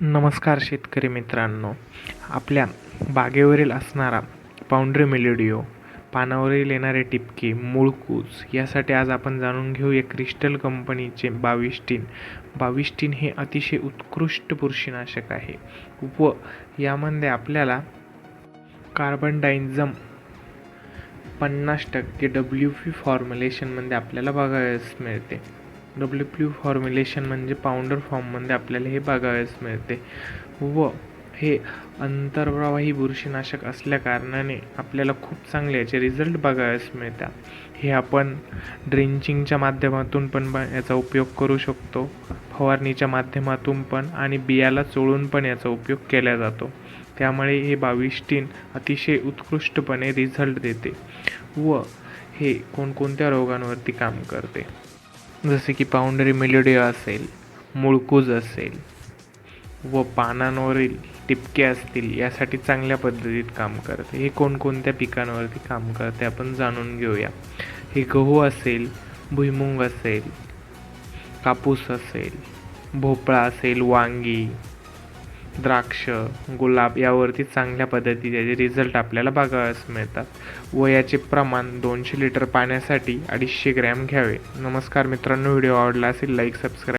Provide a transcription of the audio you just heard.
नमस्कार शेतकरी मित्रांनो. आपल्या बागेवरील असणारा पाऊंड्री मेलेडिओ पानावरील येणारे टिपके मूळकूज यासाठी आज आपण जाणून घेऊ या क्रिस्टल कंपनीचे बावीस टीन हे अतिशय उत्कृष्ट बुरशीनाशक आहे व यामध्ये आपल्याला कार्बन डायझम पन्नास टक्के डब्ल्यू पी फॉर्म्युलेशनमध्ये आपल्याला बघावयास मिळते. डब्ल्यू पी फॉर्म्युलेशन म्हणजे पावडर फॉर्ममध्ये आपल्याला हे बघावयास मिळते. व हे अंतर्प्रवाही बुरशीनाशक असल्या कारणाने आपल्याला खूप चांगले याचे रिझल्ट बघावयास मिळतात हे आपण ड्रिंचिंगच्या माध्यमातून पण याचा उपयोग करू शकतो. फवारणीच्या माध्यमातून पण आणि बियाला चोळून पण याचा उपयोग केला जातो. त्यामुळे हे बावीस टीन अतिशय उत्कृष्टपणे रिझल्ट देते व हे कोणकोणत्या रोगांवरती काम करते. जसे की पाऊंडरी मेलोडिया असेल मुळकूज असेल व पानांवरील टिपके असतील यासाठी चांगल्या पद्धतीत काम करते. हे कोणकोणत्या पिकांवरती काम करते आपण जाणून घेऊया. हे गहू असेल भुईमुंग असेल कापूस असेल भोपळा असेल वांगी द्राक्ष गुलाब यावरती चांगल्या पद्धतीचे रिझल्ट आपल्याला बघावयास मिळतात. व याचे प्रमाण दोनशे लिटर पाण्यासाठी अडीचशे ग्रॅम घ्यावे. नमस्कार मित्रांनो व्हिडिओ आवडला असेल लाईक सबस्क्राईब